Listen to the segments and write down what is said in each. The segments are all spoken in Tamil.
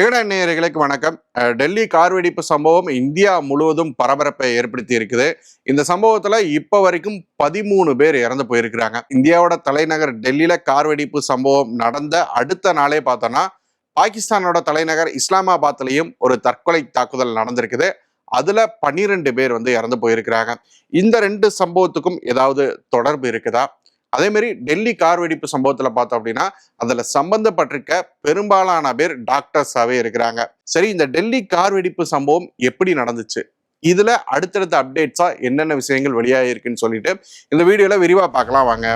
விகடன் நேயர்களுக்கு வணக்கம். டெல்லி கார் வெடிப்பு சம்பவம் இந்தியா முழுவதும் பரபரப்பை ஏற்படுத்தி இருக்குது. இந்த சம்பவத்துல இப்ப வரைக்கும் பதிமூணு பேர் இறந்து போயிருக்கிறாங்க. இந்தியாவோட தலைநகர் டெல்லியில கார் வெடிப்பு சம்பவம் நடந்த அடுத்த நாளே பார்த்தோம்னா பாகிஸ்தானோட தலைநகர் இஸ்லாமாபாத்லயும் ஒரு தற்கொலை தாக்குதல் நடந்திருக்குது. அதுல பன்னிரெண்டு பேர் வந்து இறந்து போயிருக்கிறாங்க. இந்த ரெண்டு சம்பவத்துக்கும் ஏதாவது தொடர்பு இருக்குதா? அதே மாதிரி டெல்லி கார் வெடிப்பு சம்பவத்தில் பார்த்தோம் அப்படின்னா அதில் சம்பந்தப்பட்டிருக்க பெரும்பாலான பேர் டாக்டர்ஸாகவே இருக்கிறாங்க. சரி இந்த டெல்லி கார் வெடிப்பு சம்பவம் எப்படி நடந்துச்சு? இதில் அடுத்தடுத்த அப்டேட்ஸாக என்னென்ன விஷயங்கள் வெளியாகிருக்குன்னு சொல்லிட்டு இந்த வீடியோவில் விரிவாக பார்க்கலாம் வாங்க.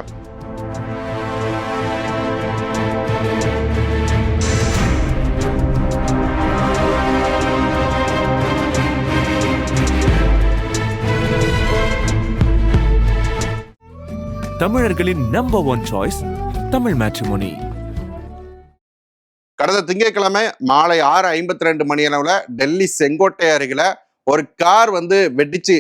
தமிழர்களின் number one choice Tamil Matrimony கடந்த திங்கட்கிழமை மாலை ஆறு ஐம்பத்தி ரெண்டு மணி அளவுல டெல்லி செங்கோட்டை அருகில ஒரு கார் வந்து வெடிச்சு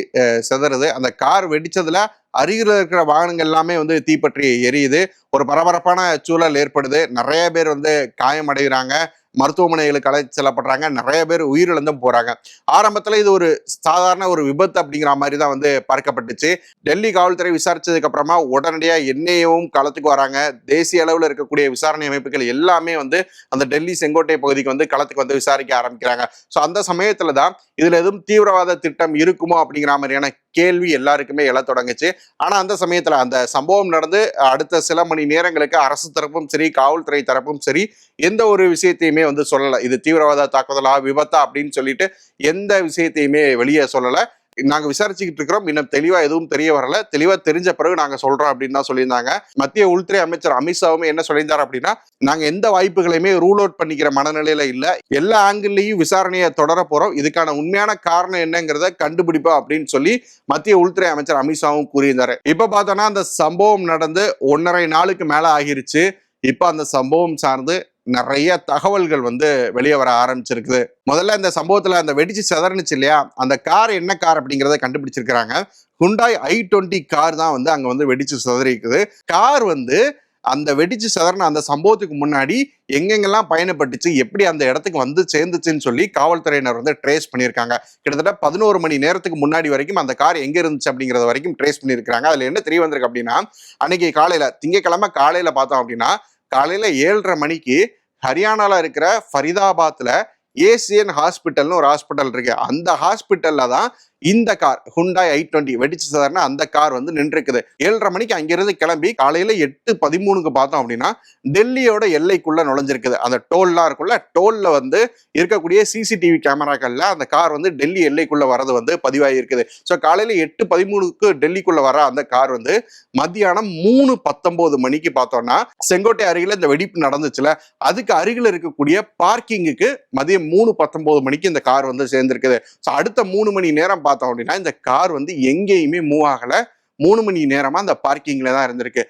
செதறது. அந்த கார் வெடிச்சதுல அருகில் இருக்கிற வாகனங்கள் எல்லாமே வந்து தீப்பற்றி எரியுது. ஒரு பரபரப்பான சூழல் ஏற்படுது. நிறைய பேர் வந்து காயமடைகிறாங்க. மருத்துவமனைகளுக்கு அழைத்து செல்லப்படுறாங்க. நிறைய பேர் உயிரிழந்தும் போறாங்க. ஆரம்பத்தில் இது ஒரு சாதாரண ஒரு விபத்து அப்படிங்கிற மாதிரி தான் வந்து பார்க்கப்பட்டுச்சு. டெல்லி காவல்துறை விசாரிச்சதுக்கு அப்புறமா உடனடியா என்ஐஏவும் களத்துக்கு வராங்க. தேசிய அளவில் இருக்கக்கூடிய விசாரணை அமைப்புகள் எல்லாமே வந்து அந்த டெல்லி செங்கோட்டை பகுதிக்கு வந்து களத்துக்கு வந்து விசாரிக்க ஆரம்பிக்கிறாங்க. ஸோ அந்த சமயத்தில் தான் இதில் எதுவும் தீவிரவாத திட்டம் இருக்குமோ அப்படிங்கிற மாதிரியான கேள்வி எல்லாருக்குமே எழ தொடங்குச்சு. ஆனா அந்த சமயத்துல அந்த சம்பவம் நடந்து அடுத்த சில மணி நேரங்களுக்கு அரசு தரப்பும் சரி காவல்துறை தரப்பும் சரி எந்த ஒரு விஷயத்தையுமே வந்து சொல்லலை. இது தீவிரவாத தாக்குதலா விபத்தா அப்படின்னு சொல்லிட்டு எந்த விஷயத்தையுமே வெளியே சொல்லலை. நாங்க விசாரிச்சுக்கிட்டு இருக்கிறோம். இன்னும் தெளிவா எதுவும் தெரிய வரல. தெளிவா தெரிஞ்ச பிறகு நாங்க சொல்றோம் அப்படின்னு தான் சொல்லியிருந்தாங்க. மத்திய உள்துறை அமைச்சர் அமித்ஷாவும் என்ன சொல்லியிருந்தார் அப்படின்னா நாங்க எந்த வாய்ப்புகளையுமே ரூல் அவுட் பண்ணிக்கிற மனநிலையில இல்ல. எல்லா ஆங்கிள்லயும் விசாரணையை தொடர போறோம். இதுக்கான உண்மையான காரணம் என்னங்கிறத கண்டுபிடிப்போம் அப்படின்னு சொல்லி மத்திய உள்துறை அமைச்சர் அமித்ஷாவும் கூறியிருந்தாரு. இப்ப பார்த்தோன்னா அந்த சம்பவம் நடந்து ஒன்றரை நாளுக்கு மேல ஆகிருச்சு. இப்ப அந்த சம்பவம் சார்ந்து நிறைய தகவல்கள் வந்து வெளியே வர ஆரம்பிச்சிருக்குது. முதல்ல இந்த சம்பவத்தில் அந்த வெடிச்சு சிதறனுச்சு இல்லையா? அந்த கார் என்ன கார் அப்படிங்கிறத கண்டுபிடிச்சிருக்கிறாங்க. ஹுண்டாய் ஐ டுவெண்ட்டி கார் தான் வந்து அங்கே வந்து வெடிச்சு சிதறிக்குது கார் வந்து அந்த வெடிச்சு சிதறின அந்த சம்பவத்துக்கு முன்னாடி எங்கெங்கெல்லாம் பயணப்பட்டுச்சு எப்படி அந்த இடத்துக்கு வந்து சேர்ந்துச்சுன்னு சொல்லி காவல்துறையினர் வந்து ட்ரேஸ் பண்ணியிருக்காங்க. கிட்டத்தட்ட பதினோரு மணி நேரத்துக்கு முன்னாடி வரைக்கும் அந்த கார் எங்கே இருந்துச்சு அப்படிங்கிறத வரைக்கும் ட்ரேஸ் பண்ணியிருக்காங்க அதில் என்ன தெரிய வந்திருக்கு அப்படின்னா அன்னைக்கு காலையில் திங்கக்கிழமை காலையில் பார்த்தோம் அப்படின்னா காலையில் ஏழரை மணிக்கு ஹரியானாவில் இருக்கிற ஃபரிதாபாத்தில் ஏசியன் ஹாஸ்பிட்டல்னு ஒரு ஹாஸ்பிட்டல் இருக்கு. அந்த ஹாஸ்பிட்டலில் தான் இந்த கார் ஹுண்டாய் ஐ டுவெண்ட்டி வெடிச்சு சாதாரண அந்த கார் வந்து நின்றுருக்குது. ஏழரை மணிக்கு அங்கிருந்து கிளம்பி காலையில எட்டு பதிமூணுக்கு பார்த்தோம் அப்படின்னா டெல்லியோட எல்லைக்குள்ள நுழைஞ்சிருக்குது. அந்த டோல்லாம் இருக்குல்ல டோல்ல வந்து இருக்கக்கூடிய சிசிடிவி கேமராக்கள்ல அந்த கார் வந்து டெல்லி எல்லைக்குள்ள வரது வந்து பதிவாகிருக்குது ஸோ காலையில எட்டு பதிமூணுக்கு டெல்லிக்குள்ள வர அந்த கார் வந்து மத்தியானம் மூணு பத்தொன்பது மணிக்கு பார்த்தோம்னா செங்கோட்டை அருகில் இந்த வெடிப்பு நடந்துச்சுல அதுக்கு அருகில் இருக்கக்கூடிய பார்க்கிங்குக்கு மதியம் மூணு பத்தொன்பது மணிக்கு இந்த கார் வந்து சேர்ந்திருக்குது. ஸோ அடுத்த மூணு மணி நேரம் பார்த்தோம் அப்படின்னா இந்த கார் வந்து எங்கேயுமே மூவ் ஆகலை. மூணு மணி நேரமாக அந்த பார்க்கிங்கில் தான் இருந்திருக்கு.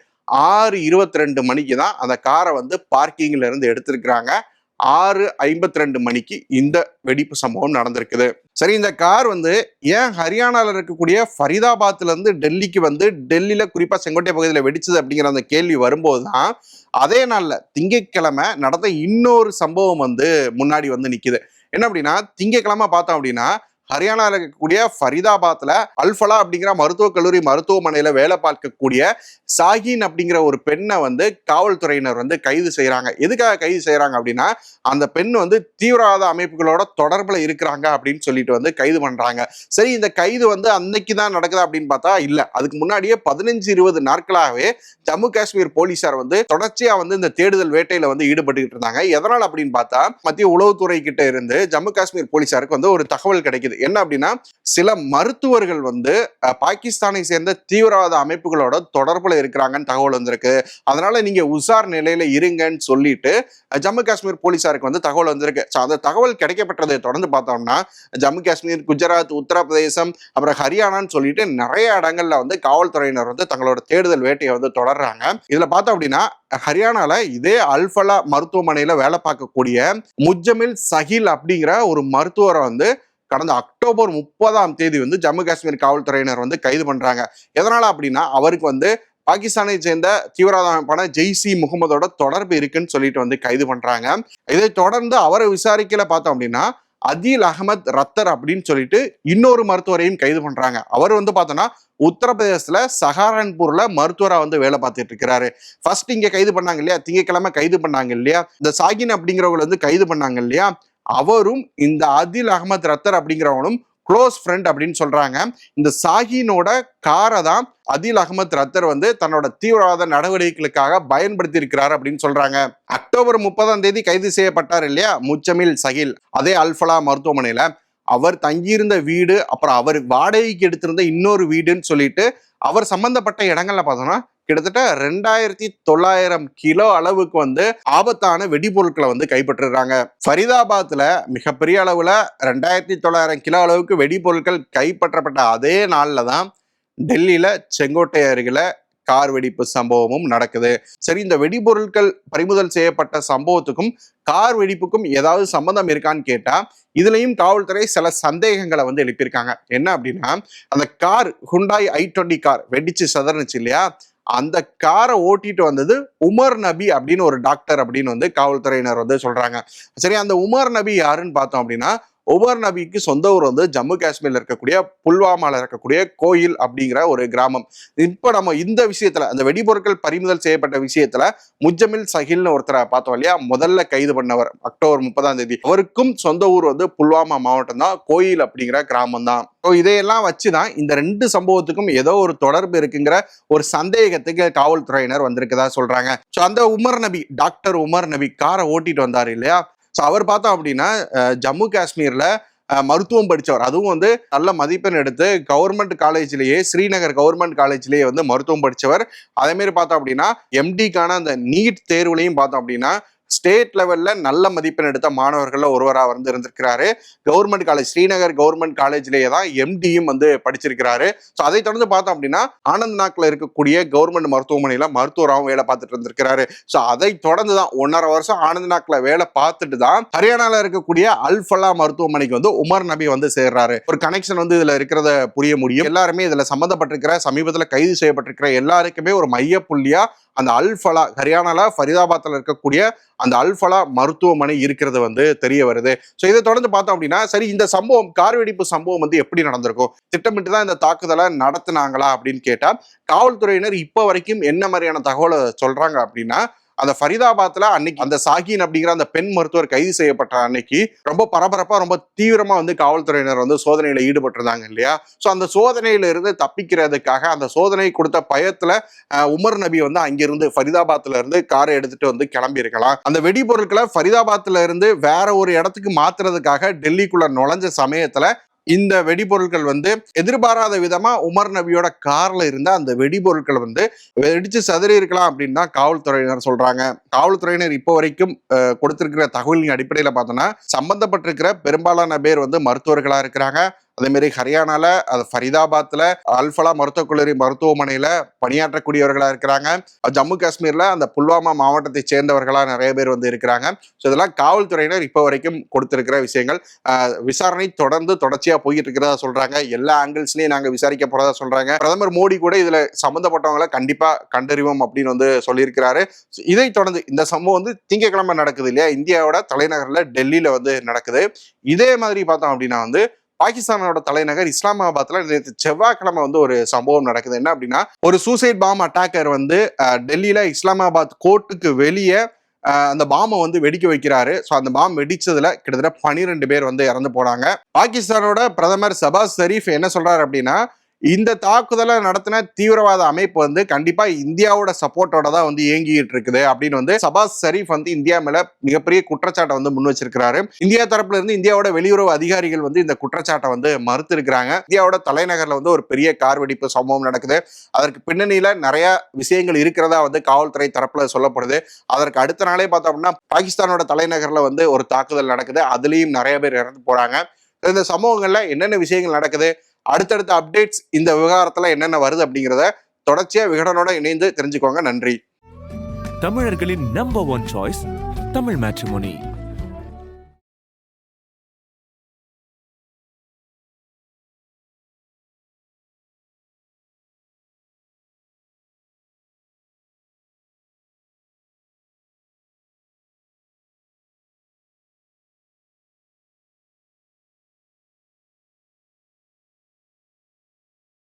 ஆறு இருபத்தி ரெண்டு மணிக்கு தான் அந்த காரை வந்து பார்க்கிங்ல இருந்து எடுத்திருக்கிறாங்க. ஆறு ஐம்பத்தி ரெண்டு மணிக்கு இந்த வெடிப்பு சம்பவம் நடந்திருக்குது. சரி இந்த கார் வந்து ஏன் ஹரியானால இருக்கக்கூடிய ஃபரிதாபாத்ல இருந்து டெல்லிக்கு வந்து டெல்லியில குறிப்பா செங்கோட்டை பகுதியில் வெடிச்சது அப்படிங்கிற அந்த கேள்வி வரும்போது தான் அதே நாளில் திங்கட்கிழமை நடந்த இன்னொரு சம்பவம் வந்து முன்னாடி வந்து நிற்குது என்ன அப்படின்னா திங்கக்கிழமை பார்த்தோம் அப்படின்னா ஹரியானாவில் இருக்கக்கூடிய ஃபரிதாபாத்ல அல்ஃபலா அப்படிங்கிற மருத்துவக் கல்லூரி மருத்துவமனையில வேலை பார்க்கக்கூடிய சாகின் அப்படிங்கிற ஒரு பெண்ணை வந்து காவல்துறையினர் வந்து கைது செய்யறாங்க. எதுக்காக கைது செய்யறாங்க அப்படின்னா அந்த பெண் வந்து தீவிரவாத அமைப்புகளோட தொடர்புல இருக்கிறாங்க அப்படின்னு சொல்லிட்டு வந்து கைது பண்றாங்க. சரி இந்த கைது வந்து அன்னைக்கு தான் நடக்குது அப்படின்னு பார்த்தா இல்ல. அதுக்கு முன்னாடியே பதினஞ்சு இருபது நாட்களாகவே ஜம்மு காஷ்மீர் போலீசார் வந்து தொடர்ச்சியா வந்து இந்த தேடுதல் வேட்டையில வந்து ஈடுபட்டுக்கிட்டு இருந்தாங்க. எதனால் அப்படின்னு பார்த்தா மத்திய உளவுத்துறை கிட்ட இருந்து ஜம்மு காஷ்மீர் போலீசாருக்கு வந்து ஒரு தகவல் கிடைக்குது. என்ன அப்படின்னா சில மருத்துவர்கள் வந்து பாகிஸ்தானை சேர்ந்த தீவிரவாத அமைப்புகளோட தொடர்புல இருக்கிறாங்கன்னு தகவல் வந்திருக்கு. அதனால நீங்க உஷார் நிலையில இருங்கன்னு சொல்லிட்டு ஜம்மு காஷ்மீர் போலீசாருக்கு வந்து தகவல் வந்திருக்கு. ஸோ அந்த தகவல் கிடைக்கப்பட்டதை தொடர்ந்து பார்த்தோம்னா ஜம்மு காஷ்மீர் குஜராத் உத்தரப்பிரதேசம் அப்புறம் ஹரியானான்னு சொல்லிட்டு நிறைய இடங்கள்ல வந்து காவல்துறையினர் வந்து தங்களோட தேடுதல் வேட்டையை வந்து தொடர்றாங்க. இதுல பார்த்தோம் அப்படின்னா ஹரியானால இதே அல்ஃபலா மருத்துவமனையில வேலை பார்க்கக்கூடிய முஜமில் சஹில் அப்படிங்கிற ஒரு மருத்துவரை வந்து கடந்த அக்டோபர் முப்பதாம் தேதி வந்து ஜம்மு காஷ்மீர் காவல்துறையினர் வந்து கைது பண்றாங்க. எதனால அப்படின்னா அவருக்கு வந்து பாகிஸ்தானை சேர்ந்த தீவிரவாத அமைப்பான ஜெய்சி முகமதோட தொடர்பு இருக்குன்னு சொல்லிட்டு வந்து கைது பண்றாங்க. இதை தொடர்ந்து அவரை விசாரிக்கல பார்த்தோம் அப்படின்னா அதில் அகமத் ரத்தர் அப்படின்னு சொல்லிட்டு இன்னொரு மருத்துவரையும் கைது பண்றாங்க. அவர் வந்து பார்த்தோன்னா உத்தரப்பிரதேசத்துல சஹாரன்பூர்ல மருத்துவரா வந்து வேலை பார்த்துட்டு இருக்கிறாரு. ஃபர்ஸ்ட் இங்க கைது பண்ணாங்க இல்லையா? திங்கக்கிழமை கைது பண்ணாங்க இல்லையா? இந்த சாகின் அப்படிங்கிறவங்களை வந்து கைது பண்ணாங்க இல்லையா? அவரும் இந்த அதில் அகமது ரத்தர் அப்படிங்கிறவனும் க்ளோஸ் ஃப்ரெண்ட் அப்படின்னு சொல்றாங்க. இந்த சாகினோட காரை தான் அதில் அகமது ரத்தர் வந்து தன்னோட தீவிரவாத நடவடிக்கைகளுக்காக பயன்படுத்தி இருக்கிறார் அப்படின்னு சொல்றாங்க. அக்டோபர் முப்பதாம் தேதி கைது செய்யப்பட்டார் இல்லையா? முச்சமில் சகில் அதே அல்ஃபலா மருத்துவமனையில. அவர் தங்கியிருந்த வீடு அப்புறம் அவர் வாடகைக்கு எடுத்திருந்த இன்னொரு வீடுன்னு சொல்லிட்டு அவர் சம்பந்தப்பட்ட இடங்கள்ல பார்த்தோம்னா கிட்டத்தட்ட ரெண்டாயிரத்தி தொள்ளாயிரம் கிலோ அளவுக்கு வந்து ஆபத்தான வெடிபொருட்களை வந்து கைப்பற்றுறாங்க ஃபரிதாபாத்ல மிகப்பெரிய அளவுல ரெண்டாயிரத்தி தொள்ளாயிரம் கிலோ அளவுக்கு வெடிபொருட்கள் கைப்பற்றப்பட்ட அதே நாளில் தான் டெல்லியில செங்கோட்டை அருகில கார் வெடிப்பு சம்பவமும் நடக்குது. சரி இந்த வெடிபொருட்கள் பறிமுதல் செய்யப்பட்ட சம்பவத்துக்கும் கார் வெடிப்புக்கும் ஏதாவது சம்பந்தம் இருக்கான்னு கேட்டா இதுலயும் காவல்துறை சில சந்தேகங்களை வந்து எழுப்பியிருக்காங்க. என்ன அப்படின்னா அந்த car Hyundai i twenty car வெடிச்சு சதறனுச்சு இல்லையா? அந்த காரை ஓட்டிட்டு வந்தது உமர் நபி அப்படின்னு ஒரு டாக்டர் அப்படின்னு வந்து காவல்துறையினர் வந்து சொல்றாங்க. சரி அந்த உமர் நபி யாருன்னு பார்த்தோம் அப்படின்னா உமர் நபிக்கு சொந்த ஊர் வந்து ஜம்மு காஷ்மீர்ல இருக்கக்கூடிய புல்வாமாவில் இருக்கக்கூடிய கோயில் அப்படிங்கிற ஒரு கிராமம். இப்ப நம்ம இந்த விஷயத்துல அந்த வெடிபொருட்கள் பறிமுதல் செய்யப்பட்ட விஷயத்துல முஜமில் சஹில்னு ஒருத்தரை பார்த்தோம் இல்லையா? முதல்ல கைது பண்ணவர் அக்டோபர் முப்பதாம் தேதி. அவருக்கும் சொந்த ஊர் வந்து புல்வாமா மாவட்டம் தான் கோயில் அப்படிங்கிற கிராமம் தான். ஸோ இதையெல்லாம் வச்சுதான் இந்த ரெண்டு சம்பவத்துக்கும் ஏதோ ஒரு தொடர்பு இருக்குங்கிற ஒரு சந்தேகத்துக்கு காவல்துறையினர் வந்திருக்கதா சொல்றாங்க. ஸோ அந்த உமர் நபி டாக்டர் உமர் நபி காரை ஓட்டிட்டு வந்தார் இல்லையா? ஸோ அவர் பார்த்தோம் அப்படின்னா ஜம்மு காஷ்மீரில் மருத்துவம் படித்தவர் அதுவும் வந்து நல்ல மதிப்பெண் எடுத்து கவர்மெண்ட் காலேஜ்லேயே ஸ்ரீநகர் கவர்மெண்ட் காலேஜ்லேயே வந்து மருத்துவம் படித்தவர் அதேமாரி பார்த்தோம் அப்படின்னா எம்டிக்கான அந்த நீட் தேர்வுலையும் பார்த்தோம் அப்படின்னா ஸ்டேட் லெவலில் நல்ல மதிப்பெண் எடுத்த மாணவர்களில் ஒருவராக வந்து இருந்திருக்கிறாரு. கவர்மெண்ட் காலேஜ் ஸ்ரீநகர் கவர்மெண்ட் காலேஜ்லேயே தான் எம்டியும் வந்து படிச்சிருக்கிறாரு. ஸோ அதை தொடர்ந்து பார்த்தோம் அப்படின்னா ஆனந்த் நாக்கில் இருக்கக்கூடிய கவர்மெண்ட் மருத்துவமனையில் மருத்துவராகவும் வேலை பார்த்துட்டு இருந்திருக்கிறாரு. ஸோ அதை தொடர்ந்து தான் ஒன்றரை வருஷம் ஆனந்த் நாக்கில் வேலை பார்த்துட்டு தான் ஹரியானாவில் இருக்கக்கூடிய அல்ஃபலா மருத்துவமனைக்கு வந்து உமர் நபி வந்து சேர்றாரு. ஒரு கனெக்ஷன் வந்து இதில் இருக்கிறத புரிய முடியும். எல்லாருமே இதில் சம்மந்தப்பட்டிருக்கிற சமீபத்தில் கைது செய்யப்பட்டிருக்கிற எல்லாருக்குமே ஒரு மைய புள்ளியாக அந்த அல்ஃபலா ஹரியானால ஃபரிதாபாத்தில் இருக்கக்கூடிய அந்த அல்ஃபலா மருத்துவமனை இருக்கிறது வந்து தெரிய வருது. ஸோ இதை தொடர்ந்து பார்த்தோம் அப்படின்னா சரி இந்த சம்பவம் கார் வெடிப்பு சம்பவம் வந்து எப்படி நடந்திருக்கும்? திட்டமிட்டு தான் இந்த தாக்குதலை நடத்துனாங்களா அப்படின்னு கேட்டால் காவல்துறையினர் இப்போ வரைக்கும் என்ன மாதிரியான தகவலை சொல்றாங்க அப்படின்னா அந்த ஃபரிதாபாத்ல அன்னைக்கு அந்த சாகின் அப்படிங்கிற அந்த பெண் மருத்துவர் கைது செய்யப்பட்ட அன்னைக்கு ரொம்ப பரபரப்பா ரொம்ப தீவிரமா வந்து காவல்துறையினர் வந்து சோதனையில ஈடுபட்டிருந்தாங்க இல்லையா? ஸோ அந்த சோதனையில இருந்து தப்பிக்கிறதுக்காக அந்த சோதனை கொடுத்த பயத்துல உமர் நபி வந்து அங்கிருந்து ஃபரிதாபாத்ல இருந்து காரை எடுத்துட்டு வந்து கிளம்பி இருக்கலாம் அந்த வெடிபொருட்களை ஃபரிதாபாத்ல இருந்து வேற ஒரு இடத்துக்கு மாத்துறதுக்காக டெல்லிக்குள்ள நுழைஞ்ச சமயத்துல இந்த வெடிபொருட்கள் வந்து எதிர்பாராத விதமா உமர் நபியோட கார்ல இருந்த அந்த வெடிபொருட்கள் வந்து வெடிச்சு சதறி இருக்கலாம் அப்படின்னு தான் காவல்துறையினர் சொல்றாங்க. காவல்துறையினர் இப்போ வரைக்கும் கொடுத்திருக்கிற தகவலின் அடிப்படையில பார்த்தோம்னா சம்பந்தப்பட்டிருக்கிற பெரும்பாலான பேர் வந்து மருத்துவர்களா இருக்கிறாங்க. அதே மாதிரி ஹரியானால அது ஃபரிதாபாத்ல அல்ஃபலா மருத்துவக் கல்லூரி மருத்துவமனையில பணியாற்றக்கூடியவர்களா இருக்கிறாங்க. ஜம்மு காஷ்மீர்ல அந்த புல்வாமா மாவட்டத்தை சேர்ந்தவர்களா நிறைய பேர் வந்து இருக்கிறாங்க. ஸோ இதெல்லாம் காவல்துறையினர் இப்போ வரைக்கும் கொடுத்திருக்கிற விஷயங்கள். விசாரணை தொடர்ந்து தொடர்ச்சியா போயிட்டு இருக்கிறதா சொல்றாங்க. எல்லா ஆங்கிள்ஸ்லயும் நாங்க விசாரிக்க போறதா சொல்றாங்க. பிரதமர் மோடி கூட இதுல சம்பந்தப்பட்டவங்களை கண்டிப்பா கண்டறிவோம் அப்படின்னு வந்து சொல்லியிருக்கிறாரு. இதை தொடர்ந்து இந்த சம்பவம் வந்து திங்கட்கிழமை நடக்குது இல்லையா? இந்தியாவோட தலைநகர்ல டெல்லியில வந்து நடக்குது. இதே மாதிரி பார்த்தோம் அப்படின்னா வந்து பாகிஸ்தானோட தலைநகர் இஸ்லாமாபாத்ல நேற்று செவ்வாய்க்கிழமை வந்து ஒரு சம்பவம் நடக்குது. என்ன அப்படின்னா ஒரு சூசைட் பாம் அட்டாக்கர் வந்து டெல்லியில் டெல்லியில இஸ்லாமாபாத் கோர்ட்டுக்கு வெளியே அந்த பாம்பை வந்து வெடிக்க வைக்கிறாரு. ஸோ அந்த பாம் வெடிச்சதுல கிட்டத்தட்ட பனிரெண்டு பேர் வந்து இறந்து போனாங்க பாகிஸ்தானோட பிரதமர் சபாஸ் ஷரீஃப் என்ன சொல்றாரு அப்படின்னா இந்த தாக்குதலை நடத்தின தீவிரவாத அமைப்பு வந்து கண்டிப்பா இந்தியாவோட சப்போர்ட்டோட தான் வந்து இயங்கிட்டு இருக்குது அப்படின்னு வந்து சபாஸ் ஷரீப் வந்து இந்தியா மேல மிகப்பெரிய குற்றச்சாட்டை வந்து முன் வச்சிருக்கிறாரு. இந்தியா தரப்புல இருந்து இந்தியாவோட வெளியுறவு அதிகாரிகள் வந்து இந்த குற்றச்சாட்டை வந்து மறுத்து இருக்கிறாங்க இந்தியாவோட தலைநகர்ல வந்து ஒரு பெரிய கார் வெடிப்பு சம்பவம் நடக்குது. அதற்கு பின்னணியில நிறைய விஷயங்கள் இருக்கிறதா வந்து காவல்துறை தரப்புல சொல்லப்படுது. அதற்கு அடுத்த நாளே பார்த்தோம் அப்படின்னா பாகிஸ்தானோட தலைநகர்ல வந்து ஒரு தாக்குதல் நடக்குது. அதுலயும் நிறைய பேர் இறந்து போறாங்க. இந்த சம்பவங்கள்ல என்னென்ன விஷயங்கள் நடக்குது? அடுத்தடுத்த அப்டேட்ஸ் இந்த விவகாரத்தில் என்னென்ன வருது அப்படிங்கிறத தொடர்ச்சியாக விகடனோட இணைந்து தெரிஞ்சுக்கோங்க. நன்றி. தமிழர்களின் number one choice Tamil Matrimony